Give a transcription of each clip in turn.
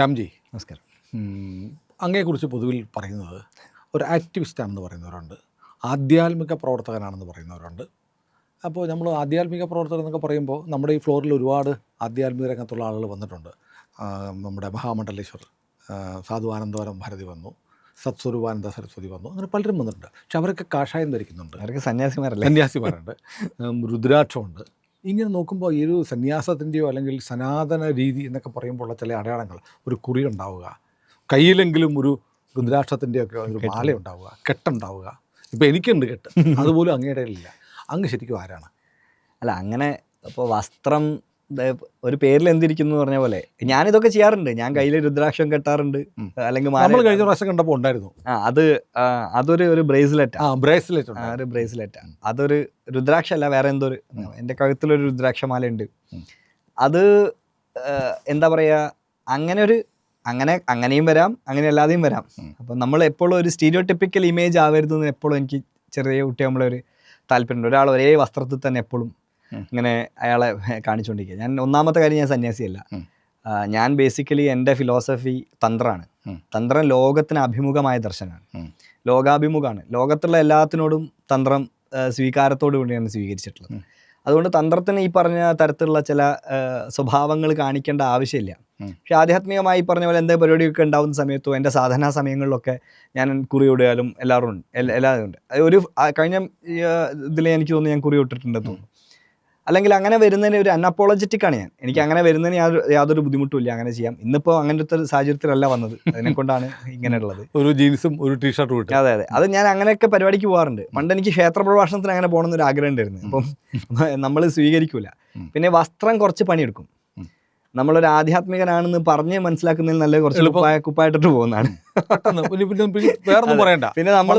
രാംജി. നമസ്കാരം. അങ്ങയെ അങ്ങയെക്കുറിച്ച് പൊതുവിൽ പറയുന്നത് ഒരു ആക്ടിവിസ്റ്റാണെന്ന് പറയുന്നവരുണ്ട്. ആധ്യാത്മിക പ്രവർത്തകനാണെന്ന് പറയുന്നവരുണ്ട്. അപ്പോൾ നമ്മൾ ആധ്യാത്മിക പ്രവർത്തകർ എന്നൊക്കെ പറയുമ്പോൾ നമ്മുടെ ഈ ഫ്ലോറിൽ ഒരുപാട് ആധ്യാത്മിക രംഗത്തുള്ള ആളുകൾ വന്നിട്ടുണ്ട്. നമ്മുടെ മഹാമണ്ഡലേശ്വർ ആനന്ദവരം ഭാരതി വന്നു. സത്സ്വരൂപാനന്ദ സരസ്വതി വന്നു. അങ്ങനെ പലരും വന്നിട്ടുണ്ട്. പക്ഷെ അവരൊക്കെ കാഷായം ധരിക്കുന്നുണ്ട്. അവരൊക്കെ സന്യാസിമാരല്ല? സന്യാസിമാരുണ്ട്. രുദ്രാക്ഷമുണ്ട്. ഇങ്ങനെ നോക്കുമ്പോൾ ഈ ഒരു സന്യാസത്തിന്റെയോ അല്ലെങ്കിൽ സനാതന രീതി എന്നൊക്കെ പറയുമ്പോൾ ഉള്ള ചില അടയാളങ്ങൾ. ഒരു കുറി ഉണ്ടാവുക. കയ്യിലെങ്കിലും ഒരു രുദ്രാക്ഷത്തിന്റെയൊക്കെ ഒരു മാല ഉണ്ടാവുക. കെട്ടുണ്ടാവുക. ഇപ്പം എനിക്കുണ്ട് കെട്ട്. അതുപോലും അങ്ങയുടെ ഇല്ല അങ്ങ് ശരിക്കും ആരാണ്? അല്ല അങ്ങനെ ഇപ്പോൾ വസ്ത്രം ഒരു പേരിൽ എന്തിരിക്കുന്നു പറഞ്ഞ പോലെ. ഞാൻ ഇതൊക്കെ ചെയ്യാറുണ്ട്. ഞാൻ കയ്യിൽ രുദ്രാക്ഷം കെട്ടാറുണ്ട്. അല്ലെങ്കിൽ നമ്മൾ കഴിഞ്ഞ പ്രാവശ്യം കണ്ടപ്പോൾ ഉണ്ടായിരുന്നു. ആ അത് അതൊരു ഒരു ബ്രേസ്ലെറ്റ്. ആ ബ്രേസ്ലെറ്റ് ഒരു ബ്രേസ്ലെറ്റ്. ആണ് അതൊരു രുദ്രാക്ഷ അല്ല വേറെ എന്തോ ഒരു എന്റെ കഴുത്തിലൊരു രുദ്രാക്ഷമാല ഉണ്ട് അത് എന്താ പറയുക അങ്ങനെ ഒരു അങ്ങനെ അങ്ങനെയും വരാം അങ്ങനെ അല്ലാതെയും വരാം. അപ്പം നമ്മൾ എപ്പോഴും ഒരു സ്റ്റീരിയോ ടിപ്പിക്കൽ ഇമേജ് ആവരുതെന്ന് എപ്പോഴും എനിക്ക് ചെറിയ കുട്ടി നമ്മളൊരു താല്പര്യമുണ്ട്. ഒരാൾ ഒരേ വസ്ത്രത്തിൽ തന്നെ എപ്പോഴും. ഇങ്ങനെ അയാളെ കാണിച്ചുകൊണ്ടിരിക്കുക ഞാൻ ഒന്നാമത്തെ കാര്യം ഞാൻ സന്യാസിയല്ല ഞാൻ ബേസിക്കലി എന്റെ ഫിലോസഫി തന്ത്രമാണ് തന്ത്രം ലോകത്തിന് അഭിമുഖമായ ദർശനമാണ്. ലോകാഭിമുഖമാണ് ലോകത്തുള്ള എല്ലാത്തിനോടും തന്ത്രം സ്വീകാരത്തോടു കൂടിയാണ് സ്വീകരിച്ചിട്ടുള്ളത്. അതുകൊണ്ട് തന്ത്രത്തിന് ഈ പറഞ്ഞ തരത്തിലുള്ള ചില സ്വഭാവങ്ങൾ കാണിക്കേണ്ട ആവശ്യമില്ല. പക്ഷെ ആധ്യാത്മികമായി പറഞ്ഞ പോലെ എന്തെങ്കിലും പരിപാടിയൊക്കെ ഉണ്ടാവുന്ന സമയത്തോ എന്റെ സാധനാ സമയങ്ങളിലൊക്കെ ഞാൻ കുറി ഇടുകയാലും എല്ലാവരും ഉണ്ട്. എല്ലാ- എല്ലാവരും ഉണ്ട്. ഒരു കഴിഞ്ഞ ഇതിൽ എനിക്ക് തോന്നുന്നു ഞാൻ കുറി ഇട്ടിട്ടുണ്ടെന്ന് തോന്നുന്നു. അല്ലെങ്കിൽ അങ്ങനെ വരുന്നതിന് ഒരു അനപ്പോളജറ്റിക് ആണ് ഞാൻ. എനിക്ക് അങ്ങനെ വരുന്നതിന് യാതൊരു ബുദ്ധിമുട്ടും ബുദ്ധിമുട്ടുമില്ല അങ്ങനെ ചെയ്യാം. ഇന്നിപ്പോൾ അങ്ങനത്തെ ഒരു സാഹചര്യത്തിലല്ല വന്നത്. അതിനെ കൊണ്ടാണ് ഇങ്ങനെയുള്ളത്. ഒരു ജീൻസും ഒരു ടീഷർട്ടും ഇട്ട്. അതെ അതെ. അത് ഞാൻ അങ്ങനെയൊക്കെ പരിപാടിക്ക് പോകാറുണ്ട് പണ്ട് എനിക്ക് ക്ഷേത്ര പ്രഭാഷണത്തിന് അങ്ങനെ പോകണമെന്ന് ഒരു ആഗ്രഹം ഉണ്ടായിരുന്നു. അപ്പം നമ്മൾ സ്വീകരിക്കൂല. പിന്നെ വസ്ത്രം കുറച്ച് പണിയെടുക്കും. നമ്മളൊരു ആധ്യാത്മികനാണെന്ന് പറഞ്ഞ് മനസ്സിലാക്കുന്നതിൽ നല്ല കുറച്ച് കുപ്പായ കുപ്പായിട്ടിട്ട് പോകുന്നതാണ്. പിന്നെ നമ്മൾ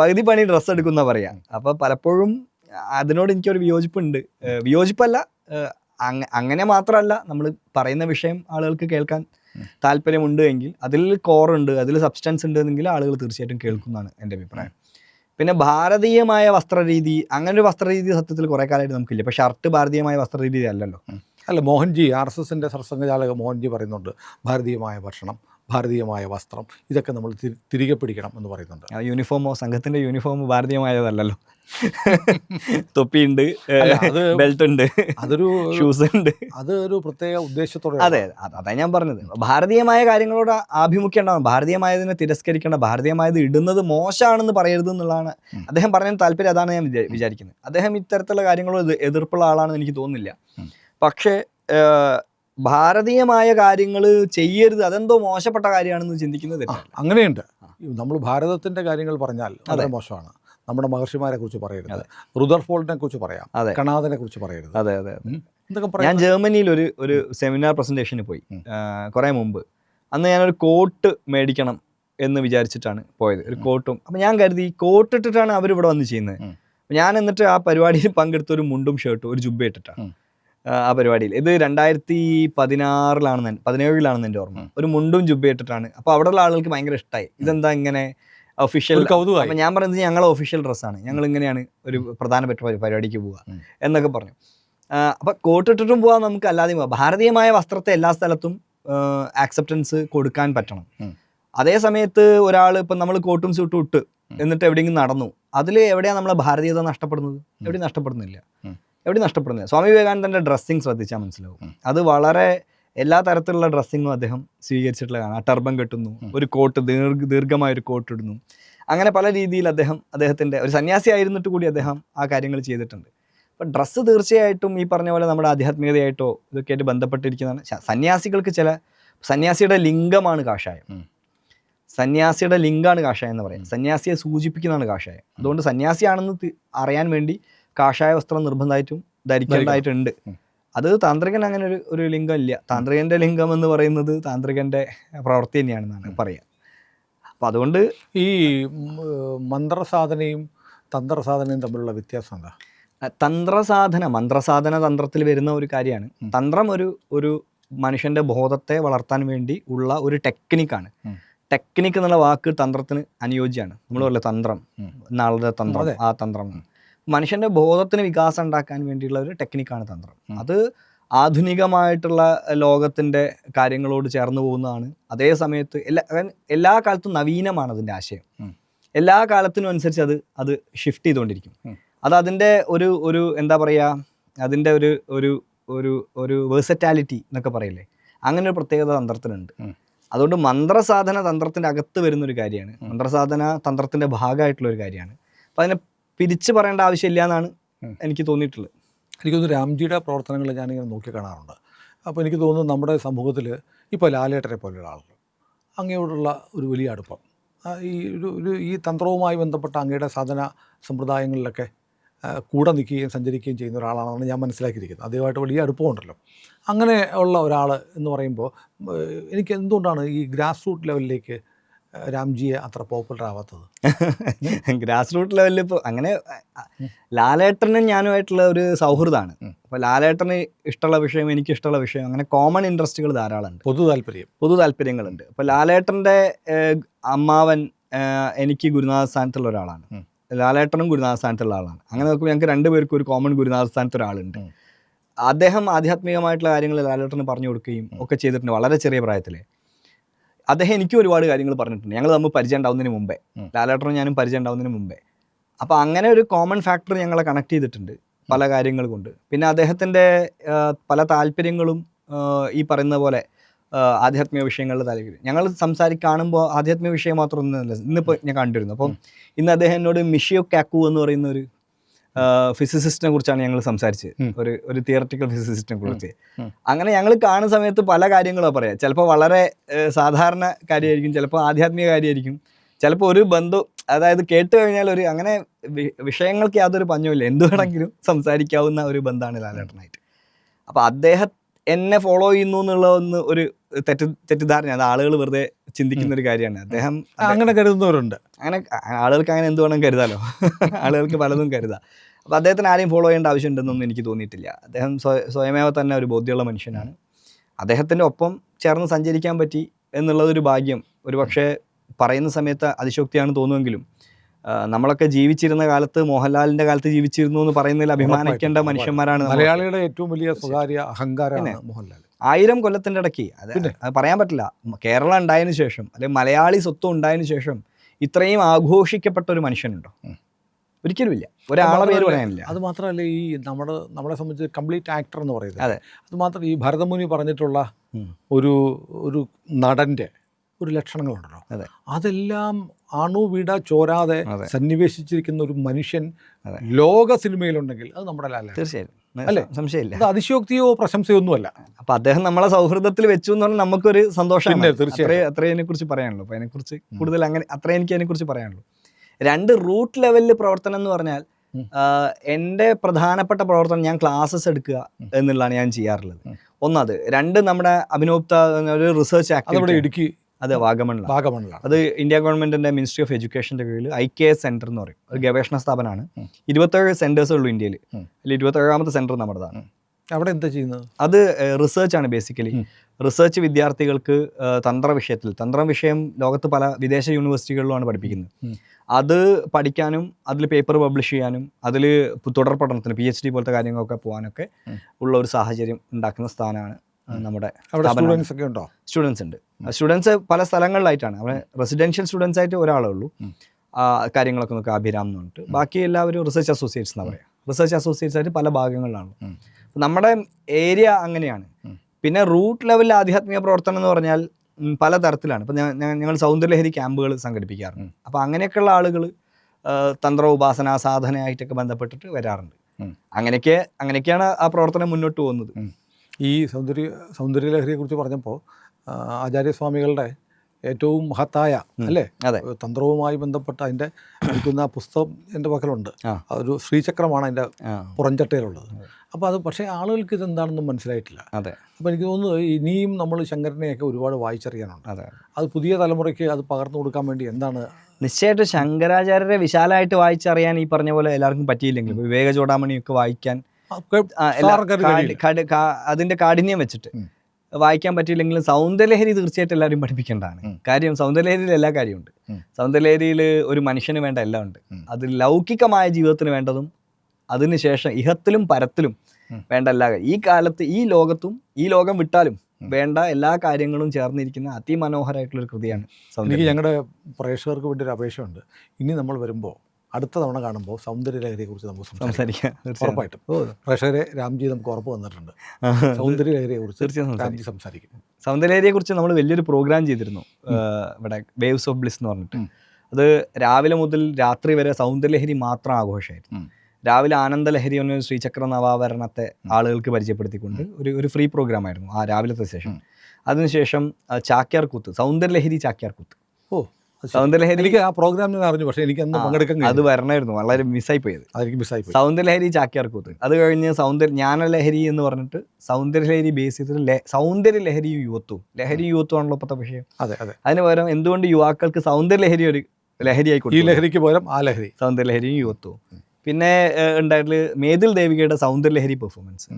പകുതി പണി ഡ്രസ്സ് എടുക്കുന്ന പറയാം. അപ്പൊ പലപ്പോഴും അതിനോട് എനിക്കൊരു വിയോജിപ്പുണ്ട്. വിയോജിപ്പല്ല. അങ്ങനെ മാത്രമല്ല നമ്മൾ പറയുന്ന വിഷയം ആളുകൾക്ക് കേൾക്കാൻ. താല്പര്യമുണ്ട് എങ്കിൽ അതിൽ കോറുണ്ട് അതിൽ സബ്സ്റ്റൻസ് ഉണ്ട് എന്നെങ്കിൽ ആളുകൾ തീർച്ചയായിട്ടും കേൾക്കുന്നതാണ് എന്റെ അഭിപ്രായം. പിന്നെ ഭാരതീയമായ വസ്ത്രരീതി അങ്ങനെ ഒരു വസ്ത്രരീതി സത്യത്തിൽ കുറെ കാലമായിട്ട് നമുക്കില്ല. പക്ഷെ ഷർട്ട് ഭാരതീയമായ വസ്ത്രരീതി അല്ലല്ലോ. അല്ല മോഹൻജി ആർ എസ് എസിന്റെ സർസംഘചാലക മോഹൻജി പറയുന്നുണ്ട് ഭാരതീയമായ ഭക്ഷണം ഭാരതീയമായ വസ്ത്രം. ഇതൊക്കെ നമ്മൾ തിരികെ പിടിക്കണം എന്ന് പറയുന്നുണ്ട്. യൂണിഫോമോ സംഘത്തിന്റെ യൂണിഫോം ഭാരതീയമായതല്ലല്ലോ. തൊപ്പിയുണ്ട് ബെൽറ്റ് ഉണ്ട് അതൊരു ഷൂസ് ഉണ്ട് അതൊരു പ്രത്യേക ഉദ്ദേശത്തോടെ അതെ അത് ഞാൻ പറഞ്ഞത്. ഭാരതീയമായ കാര്യങ്ങളോട് ആഭിമുഖ്യം ഉണ്ടാവും ഭാരതീയമായതിനെ തിരസ്കരിക്കേണ്ട ഭാരതീയമായത് ഇടുന്നത് മോശമാണെന്ന് പറയരുത് എന്നുള്ളതാണ്. അദ്ദേഹം പറഞ്ഞ താല്പര്യം അതാണ് ഞാൻ വിചാ- വിചാരിക്കുന്നത്. അദ്ദേഹം ഇത്തരത്തിലുള്ള കാര്യങ്ങളോട് എതിർപ്പുള്ള ആളാണെന്ന് എനിക്ക് തോന്നുന്നില്ല. പക്ഷേ ഭാരതീയമായ കാര്യങ്ങൾ ചെയ്യരുത്. അതെന്തോ മോശപ്പെട്ട കാര്യമാണെന്ന് ചിന്തിക്കുന്നത് അങ്ങനെയുണ്ട്. നമ്മൾ ഭാരതത്തിന്റെ കാര്യങ്ങൾ പറഞ്ഞാൽ വളരെ മോശമാണ്. നമ്മുടെ മഹർഷിമാരെ കുറിച്ച് പറയരുത്. റുദർഫോൾഡിനെ കുറിച്ച് പറയാം. അതെ. കണാദിനെ കുറിച്ച് പറയരുത്. അതെ അതെ ഞാൻ ജർമ്മനിയിൽ ഒരു ഒരു സെമിനാർ പ്രസന്റേഷന് പോയി. കുറേ മുമ്പ്. അന്ന് ഞാനൊരു കോട്ട് മേടിക്കണം എന്ന് വിചാരിച്ചിട്ടാണ് പോയത്. ഒരു കോട്ടും. അപ്പം ഞാൻ കരുതി കോട്ട് ഇട്ടിട്ടാണ് അവരിവിടെ വന്ന് ചെയ്യുന്നത്. ഞാൻ എന്നിട്ട് ആ പരിപാടിയിൽ പങ്കെടുത്ത ഒരു മുണ്ടും ഷർട്ടും ഒരു ജുബ്ബ ഇട്ടിട്ടാണ്. ആ, പരിപാടിയിൽ. ഇത് രണ്ടായിരത്തി പതിനാറിലാണെന്ന് പതിനേഴിലാണെന്ന് എന്റെ ഓർമ്മ. ഒരു മുണ്ടും ജുബ്ബ ഇട്ടിട്ടാണ്. അപ്പോൾ അവിടെയുള്ള ആളുകൾക്ക് ഭയങ്കര ഇഷ്ടമായി ഇതെന്താ ഇങ്ങനെ ഒഫീഷ്യൽ കൗതുകം ഞാൻ പറയുന്നത് ഞങ്ങളെ ഒഫീഷ്യൽ ഡ്രസ്സാണ് ഞങ്ങൾ ഇങ്ങനെയാണ് ഒരു പ്രധാനപ്പെട്ട പരിപാടിക്ക് പോവുക എന്നൊക്കെ പറഞ്ഞു. അപ്പോൾ അപ്പൊ കോട്ട് ഇട്ടിട്ടും പോവാം നമുക്ക് അല്ലാതെ പോവാം. ഭാരതീയമായ വസ്ത്രത്തെ എല്ലാ സ്ഥലത്തും ആക്സെപ്റ്റൻസ് കൊടുക്കാൻ പറ്റണം. അതേ സമയത്ത് ഒരാൾ ഇപ്പം നമ്മൾ കോട്ടും സ്യൂട്ടും ഇട്ട് എന്നിട്ട് എവിടെയെങ്കിലും നടന്നു. അതിൽ എവിടെയാണ് നമ്മളെ ഭാരതീയത നഷ്ടപ്പെടുന്നത്? എവിടെയും നഷ്ടപ്പെടുന്നില്ല. ഉം. നഷ്ടപ്പെടുന്നത്? സ്വാമി വിവേകാനന്ദന്റെ ഡ്രസ്സിങ് ശ്രദ്ധിച്ചാൽ മനസ്സിലാവും. അത് വളരെ എല്ലാ തരത്തിലുള്ള ഡ്രസ്സിങ്ങും അദ്ദേഹം സ്വീകരിച്ചിട്ടുള്ളതാണ് ആ ടർബൻ കെട്ടുന്നു ഒരു കോട്ട് ദീർഘ ദീർഘമായ ഒരു കോട്ട് ഇടുന്നു. അങ്ങനെ പല രീതിയിൽ അദ്ദേഹം അദ്ദേഹത്തിന്റെ ഒരു സന്യാസി ആയിരുന്നിട്ട് കൂടി അദ്ദേഹം ആ കാര്യങ്ങൾ ചെയ്തിട്ടുണ്ട്. അപ്പം ഡ്രസ്സ് തീർച്ചയായിട്ടും ഈ പറഞ്ഞ പോലെ നമ്മുടെ ആധ്യാത്മികതയായിട്ടോ ഇതൊക്കെ ആയിട്ട് ബന്ധപ്പെട്ടിരിക്കുന്നതാണ്. സന്യാസികൾക്ക് ചില സന്യാസിയുടെ ലിംഗമാണ് കാഷായം. സന്യാസിയുടെ ലിംഗാണ് കാഷായം എന്ന് പറയുന്നത് സന്യാസിയെ സൂചിപ്പിക്കുന്നതാണ് കാഷായം. അതുകൊണ്ട് സന്യാസിയാണെന്ന് അറിയാൻ വേണ്ടി കാഷായ വസ്ത്രം നിർബന്ധമായിട്ടും ധരിക്കേണ്ടതായിട്ടുണ്ട്. അത് താന്ത്രികൻ അങ്ങനെ ഒരു ഒരു ലിംഗം ഇല്ല താന്ത്രികന്റെ ലിംഗം എന്ന് പറയുന്നത് താന്ത്രികന്റെ പ്രവൃത്തി തന്നെയാണെന്നാണ് പറയാം. അപ്പൊ അതുകൊണ്ട് ഈ മന്ത്രസാധനയും തന്ത്രസാധനയും തമ്മിലുള്ള വ്യത്യാസം എന്താ? തന്ത്രസാധന മന്ത്രസാധന തന്ത്രത്തിൽ വരുന്ന ഒരു കാര്യമാണ്. തന്ത്രം ഒരു ഒരു മനുഷ്യന്റെ ബോധത്തെ വളർത്താൻ വേണ്ടി ഉള്ള ഒരു ടെക്നിക്കാണ്. ടെക്നിക്ക് എന്നുള്ള വാക്ക് തന്ത്രത്തിന് അനുയോജ്യമാണ്. നമ്മൾ പറയില്ല തന്ത്രം. നാളത്തെ നാളെ തന്ത്രം ആ തന്ത്രം. മനുഷ്യന്റെ ബോധത്തിന് വികാസം ഉണ്ടാക്കാൻ വേണ്ടിയുള്ള ഒരു ടെക്നിക്കാണ് തന്ത്രം. അത് ആധുനികമായിട്ടുള്ള ലോകത്തിന്റെ കാര്യങ്ങളോട് ചേർന്ന് പോകുന്നതാണ്. അതേ സമയത്ത് എല്ലാ എല്ലാ കാലത്തും നവീനമാണ് അതിന്റെ ആശയം. എല്ലാ കാലത്തിനും അനുസരിച്ച് അത് അത് ഷിഫ്റ്റ് ചെയ്തുകൊണ്ടിരിക്കും. അത് അതിന്റെ ഒരു ഒരു എന്താ പറയാ അതിന്റെ ഒരു ഒരു ഒരു ഒരു വേഴ്സറ്റാലിറ്റി എന്നൊക്കെ പറയില്ലേ? അങ്ങനെ ഒരു പ്രത്യേകത തന്ത്രത്തിനുണ്ട്. അതുകൊണ്ട് മന്ത്രസാധന തന്ത്രത്തിന്റെ അകത്ത് വരുന്ന ഒരു കാര്യമാണ് മന്ത്രസാധന തന്ത്രത്തിന്റെ ഭാഗമായിട്ടുള്ള ഒരു കാര്യമാണ്. അപ്പൊ അതിനെ പിരിച്ചു പറയേണ്ട ആവശ്യമില്ല എന്നാണ് എനിക്ക് തോന്നിയിട്ടുള്ളത്. എനിക്ക് തോന്നുന്നു രാംജിയുടെ പ്രവർത്തനങ്ങൾ ഞാനിങ്ങനെ നോക്കി കാണാറുണ്ട് അപ്പോൾ എനിക്ക് തോന്നുന്നു നമ്മുടെ സമൂഹത്തിൽ ഇപ്പോൾ ലാലേട്ടനെ പോലെയുള്ള ആളുകൾ അങ്ങയോടുള്ള ഒരു വലിയ അടുപ്പം ഈ ഒരു ഒരു ഈ തന്ത്രവുമായി ബന്ധപ്പെട്ട അങ്ങയുടെ സാധന സമ്പ്രദായങ്ങളിലൊക്കെ കൂടെ നിൽക്കുകയും സഞ്ചരിക്കുകയും ചെയ്യുന്ന ഒരാളാണെന്ന് ഞാൻ മനസ്സിലാക്കിയിരിക്കുന്നത്. അദ്ദേഹമായിട്ട് വലിയ അടുപ്പമുണ്ടല്ലോ. അങ്ങനെ ഉള്ള ഒരാൾ എന്ന് പറയുമ്പോൾ എനിക്ക് എന്തുകൊണ്ടാണ് ഈ ഗ്രാസ് റൂട്ട് ലെവലിലേക്ക് രാംജിയെ അത്ര പോപ്പുലർ ആവാത്തത്. ഗ്രാസ് റൂട്ട് ലെവലിൽ ഇപ്പോൾ അങ്ങനെ ലാലേട്ടനും ഞാനുമായിട്ടുള്ള ഒരു സൗഹൃദമാണ്. അപ്പോൾ ലാലേട്ടന് ഇഷ്ടമുള്ള വിഷയം എനിക്ക് ഇഷ്ടമുള്ള വിഷയം അങ്ങനെ കോമൺ ഇൻട്രസ്റ്റുകൾ ധാരാളമുണ്ട്. പൊതു താല്പര്യം. പൊതു താല്പര്യങ്ങളുണ്ട്. അപ്പോൾ ലാലേട്ടന്റെ അമ്മാവൻ എനിക്ക് ഗുരുനാഥ സ്ഥാനത്തുള്ള ഒരാളാണ് ലാലേട്ടനും ഗുരുനാഥ സ്ഥാനത്തുള്ള ആളാണ്. അങ്ങനെ നോക്കുമ്പോൾ ഞങ്ങൾക്ക് രണ്ടുപേർക്കും ഒരു കോമൺ ഗുരുനാഥ സ്ഥാനത്ത് ഒരാളുണ്ട് അദ്ദേഹം ആധ്യാത്മികമായിട്ടുള്ള കാര്യങ്ങൾ ലാലേട്ടന് പറഞ്ഞു കൊടുക്കുകയും ഒക്കെ ചെയ്തിട്ടുണ്ട് വളരെ ചെറിയ പ്രായത്തിൽ അദ്ദേഹം എനിക്കും ഒരുപാട് കാര്യങ്ങൾ പറഞ്ഞിട്ടുണ്ട്. ഞങ്ങൾ നമ്മൾ പരിചയം ഉണ്ടാവുന്നതിന് മുമ്പേ. ലാലേട്ടനും ഞാനും പരിചയം ഉണ്ടാവുന്നതിന് മുമ്പേ. അപ്പോൾ അങ്ങനെ ഒരു കോമൺ ഫാക്ടർ ഞങ്ങളെ കണക്ട് ചെയ്തിട്ടുണ്ട് പല കാര്യങ്ങൾ കൊണ്ട്. പിന്നെ അദ്ദേഹത്തിന്റെ പല താല്പര്യങ്ങളും ഈ പറയുന്ന പോലെ ആധ്യാത്മിക വിഷയങ്ങളിൽ താല്പര്യം. ഞങ്ങൾ സംസാരി കാണുമ്പോൾ ആധ്യാത്മിക വിഷയം മാത്രമൊന്നുമല്ല ഇന്നിപ്പോൾ ഞാൻ കണ്ടിരുന്നു. അപ്പം ഇന്ന് അദ്ദേഹം എന്നോട് മിഷിയോ കാക്കു എന്ന് പറയുന്ന ഒരു ഫിസിസിസ്റ്റിനെ കുറിച്ചാണ് ഞങ്ങൾ സംസാരിച്ചത്. ഒരു ഒരു തിയറട്ടിക്കൽ ഫിസിസിസ്റ്റിനെ കുറിച്ച്. അങ്ങനെ ഞങ്ങൾ കാണുന്ന സമയത്ത് പല കാര്യങ്ങളോ പറയാം. ചിലപ്പോൾ വളരെ സാധാരണ കാര്യമായിരിക്കും ചിലപ്പോൾ ആധ്യാത്മിക കാര്യമായിരിക്കും ചിലപ്പോൾ ഒരു ബന്ധു അതായത് കേട്ട് കഴിഞ്ഞാൽ ഒരു അങ്ങനെ വിഷയങ്ങൾക്ക് യാതൊരു പഞ്ഞുമില്ല. എന്ത് വേണമെങ്കിലും സംസാരിക്കാവുന്ന ഒരു ബന്ധമാണ് ലാലേട്ടനായിട്ട്. അപ്പോൾ അദ്ദേഹം എന്നെ ഫോളോ ചെയ്യുന്നു എന്നുള്ള ഒന്ന് ഒരു തെറ്റ് തെറ്റിദ്ധാരണ അത് ആളുകൾ വെറുതെ ചിന്തിക്കുന്ന ഒരു കാര്യമാണ് അദ്ദേഹം അങ്ങനെ കരുതുന്നവരുണ്ട്. അങ്ങനെ ആളുകൾക്ക് അങ്ങനെ എന്ത് വേണം കരുതാലോ. ആളുകൾക്ക് പലതും കരുതാം. അപ്പോൾ അദ്ദേഹത്തിന് ആരെയും ഫോളോ ചെയ്യേണ്ട ആവശ്യമുണ്ടെന്നൊന്നും എനിക്ക് തോന്നിയിട്ടില്ല. അദ്ദേഹം സ്വയ സ്വയമേവ തന്നെ ഒരു ബോധ്യമുള്ള മനുഷ്യനാണ്. അദ്ദേഹത്തിന്റെ ഒപ്പം ചേർന്ന് സഞ്ചരിക്കാൻ പറ്റി എന്നുള്ളതൊരു ഭാഗ്യം ഒരു പക്ഷേ പറയുന്ന സമയത്ത് അതിശോക്തിയാണ് തോന്നുമെങ്കിലും നമ്മളൊക്കെ ജീവിച്ചിരുന്ന കാലത്ത് മോഹൻലാലിന്റെ കാലത്ത് ജീവിച്ചിരുന്നു എന്ന് പറയുന്നതിൽ അഭിമാനിക്കേണ്ട മനുഷ്യന്മാരാണ് മലയാളിയുടെ ഏറ്റവും വലിയ സ്വകാര്യ അഹങ്കാരമാണ് മോഹൻലാൽ. ആയിരം കൊല്ലത്തിന്റെ ഇടയ്ക്ക് അത് അത് പറയാൻ പറ്റില്ല. കേരളം ഉണ്ടായതിനു ശേഷം അല്ലെങ്കിൽ മലയാളി സ്വത്വം ഉണ്ടായതിനു ശേഷം ഇത്രയും ആഘോഷിക്കപ്പെട്ട ഒരു മനുഷ്യനുണ്ടോ. ഒരിക്കലുമില്ല. ഒരാളെ പേര് പറയാനില്ല. അത് മാത്രമല്ല ഈ നമ്മുടെ നമ്മളെ സംബന്ധിച്ച് കംപ്ലീറ്റ് ആക്ടർ എന്ന് പറയുന്നത്. അതെ. അത് മാത്രം ഈ ഭരതമുനി പറഞ്ഞിട്ടുള്ള ഒരു ഒരു നടന്റെ ഒരു ലക്ഷണങ്ങളുണ്ടല്ലോ. അതെ. അതെല്ലാം അണുവിട ചോരാതെ. സന്നിവേശിച്ചിരിക്കുന്ന ഒരു മനുഷ്യൻ. ലോക സിനിമയിലുണ്ടെങ്കിൽ അത് നമ്മുടെ ലാല തീർച്ചയായും അല്ലേ? സംശയമില്ല. അത് അതിശയോക്തിയോ പ്രശംസയോ ഒന്നുമല്ല അപ്പൊ അദ്ദേഹം നമ്മളെ സൗഹൃദത്തിൽ വെച്ചു എന്ന് പറഞ്ഞാൽ നമുക്കൊരു സന്തോഷം തീർച്ചയായും. അത്രേ അത്രേ അതിനെ കുറിച്ച് പറയാനുള്ളൂ. അപ്പൊ അതിനെ കുറിച്ച് കൂടുതൽ അങ്ങനെ അത്രേ എനിക്ക് അതിനെ കുറിച്ച് പറയാനുള്ളൂ. രണ്ട് റൂട്ട് ലെവലിൽ പ്രവർത്തനം എന്ന് പറഞ്ഞാൽ എന്റെ എന്റെ പ്രധാനപ്പെട്ട പ്രവർത്തനം ഞാൻ ക്ലാസ്സസ് എടുക്കുക എന്നുള്ളതാണ് ഞാൻ ചെയ്യാറുള്ളത്. ഒന്നത് രണ്ട് നമ്മുടെ അഭിനോപ്ത ഒരു റിസർച്ച് ആക്ടിവിറ്റി ഇടുക്കി അത് വാഗമണിലാണ് വാഗമണിലാണ് അത് ഇന്ത്യ ഗവൺമെന്റിന്റെ മിനിസ്ട്രി ഓഫ് എഡ്യൂക്കേഷന്റെ കീഴിൽ ഐ കെ എസ് സെന്റർ എന്ന് പറയും. ഒരു ഗവേഷണ സ്ഥാപനമാണ്. ഇരുപത്തേഴ് സെന്റേഴ്സ് ഉള്ളൂ ഇന്ത്യയിൽ. അല്ലെങ്കിൽ അതിൽ ഇരുപത്തേഴാമത്തെ സെന്റർ നമ്മുടേതാണ് അവിടെ എന്താ ചെയ്യുന്നത്? അത് റിസർച്ച് ആണ് ബേസിക്കലി. റിസർച്ച് വിദ്യാർത്ഥികൾക്ക് തന്ത്ര വിഷയത്തിൽ തന്ത്ര വിഷയം ലോകത്ത് പല വിദേശ യൂണിവേഴ്സിറ്റികളിലുമാണ് പഠിപ്പിക്കുന്നത്. അത് പഠിക്കാനും അതിൽ പേപ്പർ പബ്ലിഷ് ചെയ്യാനും അതിൽ തുടർ പഠനത്തിന് പി എച്ച് ഡി പോലത്തെ കാര്യങ്ങളൊക്കെ പോകാനൊക്കെ ഉള്ള ഒരു സാഹചര്യം ഉണ്ടാക്കുന്ന സ്ഥാനമാണ് നമ്മുടെ സ്റ്റുഡൻസ് ഒക്കെ ഉണ്ടോ? സ്റ്റുഡൻസ് ഉണ്ട്. സ്റ്റുഡൻസ് പല സ്ഥലങ്ങളിലായിട്ടാണ്. അവിടെ റെസിഡൻഷ്യൽ സ്റ്റുഡൻസ് ആയിട്ട് ഒരാളേ ഉള്ളൂ. കാര്യങ്ങളൊക്കെ നോക്കുക അഭിരാം എന്ന് പറഞ്ഞിട്ട്. ബാക്കി എല്ലാവരും റിസർച്ച് അസോസിയേറ്റ്സ് എന്നാണ് പറയാം. റിസർച്ച് അസോസിയേറ്റ്സ് ആയിട്ട് പല ഭാഗങ്ങളിലാണ്. നമ്മുടെ ഏരിയ അങ്ങനെയാണ്. പിന്നെ റൂട്ട് ലെവലിൽ ആധ്യാത്മിക പ്രവർത്തനം എന്ന് പറഞ്ഞാൽ പല തരത്തിലാണ്. ഇപ്പം ഞങ്ങൾ സൗന്ദര്യലഹരി ക്യാമ്പുകൾ സംഘടിപ്പിക്കാറുണ്ട്. അപ്പോൾ അങ്ങനെയൊക്കെയുള്ള ആളുകൾ തന്ത്ര ഉപാസന സാധനയായിട്ടൊക്കെ ബന്ധപ്പെട്ടിട്ട് വരാറുണ്ട്. അങ്ങനെയൊക്കെ അങ്ങനെയൊക്കെയാണ് ആ പ്രവർത്തനം മുന്നോട്ട് പോകുന്നത്. ഈ സൗന്ദര്യ സൗന്ദര്യലഹരിയെക്കുറിച്ച് പറഞ്ഞപ്പോൾ ആചാര്യസ്വാമികളുടെ ഏറ്റവും മഹത്തായ അല്ലേ? അതെ. തന്ത്രവുമായി ബന്ധപ്പെട്ട അതിന്റെ ഇരിക്കുന്ന പുസ്തകം എന്റെ പക്കലുണ്ട്. അതൊരു ഒരു ശ്രീചക്രമാണ് അതിന്റെ പുറഞ്ചട്ടയിലുള്ളത് പുറംചട്ടയിലുള്ളത്. അപ്പോൾ അത് പക്ഷേ ആളുകൾക്ക് ഇതെന്താണെന്നും മനസ്സിലായിട്ടില്ല. അതെ. അപ്പോൾ എനിക്ക് തോന്നുന്നു ഇനിയും നമ്മൾ ശങ്കരനെയൊക്കെ ഒരുപാട് വായിച്ചറിയാനുണ്ട്. അതെ. അത് പുതിയ തലമുറയ്ക്ക് അത് പകർന്നു കൊടുക്കാൻ വേണ്ടി എന്താണ്? നിശ്ചയമായിട്ടും ശങ്കരാചാര്യരെ വിശാലമായിട്ട് വായിച്ചറിയാൻ ഈ പറഞ്ഞ പോലെ എല്ലാവർക്കും പറ്റിയില്ലെങ്കിലും വിവേക ചൂടാമണിയൊക്കെ വായിക്കാൻ അതിന്റെ കാഠിന്യം വെച്ചിട്ട്. വായിക്കാൻ പറ്റിയില്ലെങ്കിലും സൗന്ദര്യലഹരി തീർച്ചയായിട്ടും എല്ലാവരും പഠിപ്പിക്കേണ്ടതാണ്. കാര്യം സൗന്ദര്യലഹരിയിൽ എല്ലാ കാര്യമുണ്ട്. സൗന്ദര്യലഹരിയിൽ ഒരു മനുഷ്യന് വേണ്ട എല്ലാം ഉണ്ട്. അത് ലൗകികമായ ജീവിതത്തിന് വേണ്ടതും അതിനുശേഷം ഇഹത്തിലും പരത്തിലും വേണ്ട എല്ലാ ഈ കാലത്ത് ഈ ലോകത്തും ഈ ലോകം വിട്ടാലും വേണ്ട എല്ലാ കാര്യങ്ങളും ചേർന്നിരിക്കുന്ന അതിമനോഹരമായിട്ടുള്ള ഒരു കൃതിയാണ് എനിക്ക് സൗന്ദര്യം ഞങ്ങളുടെ പ്രേക്ഷകർക്ക് വേണ്ടി ഒരു അപേക്ഷയുണ്ട്. ഇനി നമ്മൾ വരുമ്പോൾ അടുത്ത തവണ കാണുമ്പോൾ സൗന്ദര്യലഹരിയെക്കുറിച്ച് നമുക്ക് സംസാരിക്കാം. ഉറപ്പായിട്ടും. പ്രേക്ഷകരെ രാംജി നമുക്ക് ഉറപ്പ് വന്നിട്ടുണ്ട് സൗന്ദര്യലഹരിയെക്കുറിച്ച് തീർച്ചയായും. രാംജി സംസാരിക്കും. സൗന്ദര്യലഹരിയെക്കുറിച്ച് കുറിച്ച് നമ്മൾ വലിയൊരു പ്രോഗ്രാം ചെയ്തിരുന്നു. ഇവിടെ വേവ്സ് ഓഫ് ബ്ലിസ് എന്ന് പറഞ്ഞിട്ട്. അത് രാവിലെ മുതൽ രാത്രി വരെ സൗന്ദര്യലഹരി മാത്രം ആഘോഷമായിരുന്നു. രാവിലെ ആനന്ദലഹരി എന്ന ശ്രീചക്ര നവാവരണത്തെ ആളുകൾക്ക് പരിചയപ്പെടുത്തിക്കൊണ്ട് ഒരു ഒരു ഫ്രീ പ്രോഗ്രാം ആയിരുന്നു ആ രാവിലത്തെ സെഷൻ. അതിനുശേഷം ചാക്യാർ കൂത്ത് സൗന്ദര്യലഹരി ചാക്യാർ കൂത്ത് ഓ. അത് ശരി. സൗന്ദര്യലഹരി എനിക്ക് ആ പ്രോഗ്രാം ഞാൻ അറിഞ്ഞു പക്ഷേ എനിക്ക് അന്ന് പങ്കെടുക്കാൻ അത് വരണമായിരുന്നു വളരെ മിസ്സായി പോയത് അതെനിക്ക് മിസ്സായി പോയി സൗന്ദര്യലഹരി ചാക്യാർ കൂത്ത് അത് കഴിഞ്ഞ് സൗന്ദര്യ ജ്ഞാനലഹരി എന്ന് പറഞ്ഞിട്ട് സൗന്ദര്യലഹരി ബേസ് ചെയ്തിട്ട് സൗന്ദര്യലഹരി യുവത്വവും ലഹരി യുവത്വം. ആണല്ലോ ഇപ്പോഴത്തെ വിഷയം. അതെ അതെ. അതിന് പകരം എന്തുകൊണ്ട് യുവാക്കൾക്ക് സൗന്ദര്യലഹരി ഒരു ലഹരിയായി ഈ ലഹരിക്ക് പകരം ആ ലഹരി. സൗന്ദര്യലഹരിയും യുവത്വവും. പിന്നെ ഉണ്ടായിട്ടുള്ള മേതിൽ ദേവികയുടെ സൗന്ദര്യലഹരി പെർഫോമൻസ്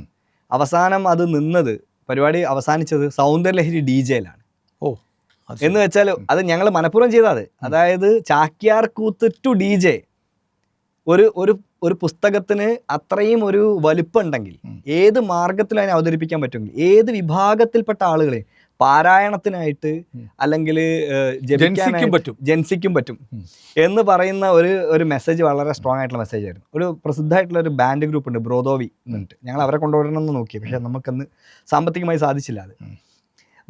അവസാനം അത് നിന്നത് പരിപാടി അവസാനിച്ചത് സൗന്ദര്യലഹരി ഡി ജെയിലാണ്. എന്ന് വെച്ചാൽ അത് ഞങ്ങൾ മനഃപൂർവം ചെയ്താൽ അതായത് Chakyar Koothu to D J ഒരു ഒരു ഒരു പുസ്തകത്തിന് അത്രയും ഒരു വലുപ്പം ഉണ്ടെങ്കിൽ ഉം. ഏത് മാർഗത്തിൽ അതിനെ അവതരിപ്പിക്കാൻ പറ്റുമെങ്കിൽ ഏത് വിഭാഗത്തിൽപ്പെട്ട ആളുകളെ പാരായണത്തിനായിട്ട് അല്ലെങ്കിൽ ജെൻസിക്കും പറ്റും. ജെൻസിക്കും പറ്റും എന്ന് പറയുന്ന ഒരു ഒരു മെസ്സേജ് വളരെ സ്ട്രോങ് ആയിട്ടുള്ള മെസ്സേജ് ആയിരുന്നു. ഒരു പ്രസിദ്ധമായിട്ടുള്ള ഒരു ബാൻഡ് ഗ്രൂപ്പ് ഉണ്ട് ബ്രോദോവി എന്നിട്ട് ഞങ്ങൾ അവരെ കൊണ്ടുവരണം എന്ന് നോക്കി പക്ഷെ നമുക്കന്ന് സാമ്പത്തികമായി സാധിച്ചില്ല അത്.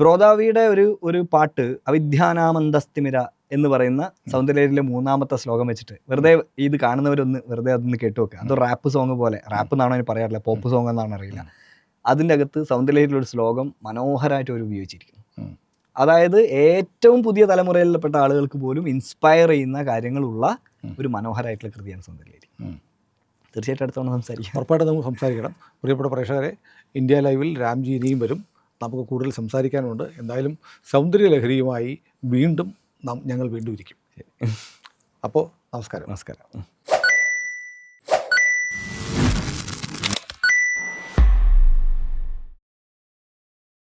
ബ്രോദാവിയുടെ ഒരു ഒരു പാട്ട് അവിദ്യാനാമന്തസ്തിമിര എന്ന് പറയുന്ന സൗന്ദര്യയിലെ മൂന്നാമത്തെ ശ്ലോകം വെച്ചിട്ട് വെറുതെ ഇത് കാണുന്നവരൊന്ന് വെറുതെ അതൊന്ന് കേട്ടു വെക്കുക അതൊരു റാപ്പ് സോങ് പോലെ. റാപ്പ് എന്നാണോ അതിന് പറയാറില്ല പോപ്പ് സോങ് എന്നാണ് അറിയില്ല. അതിന്റെ അകത്ത് സൗന്ദര്യയിലൊരു ഒരു ശ്ലോകം മനോഹരമായിട്ട് അവർ ഉപയോഗിച്ചിരിക്കുന്നു. അതായത് ഏറ്റവും പുതിയ തലമുറയിൽപ്പെട്ട ആളുകൾക്ക് പോലും ഇൻസ്പയർ ചെയ്യുന്ന കാര്യങ്ങളുള്ള ഒരു മനോഹരമായിട്ടുള്ള കൃതിയാണ് സൗന്ദര്യ. തീർച്ചയായിട്ടും അടുത്തോണം സംസാരിക്കാം. ഉറപ്പായിട്ടും നമുക്ക് സംസാരിക്കണം. പ്രിയപ്പെട്ട പ്രേക്ഷകരെ ഇന്ത്യ ലൈവിൽ രാംജി ഇനിയും വരും. നമുക്ക് കൂടുതൽ സംസാരിക്കാനുണ്ട്. എന്തായാലും സൗന്ദര്യ ലഹരിയുമായി വീണ്ടും നാം ഞങ്ങൾ വീണ്ടും ഇരിക്കും. അപ്പോൾ നമസ്കാരം. നമസ്കാരം.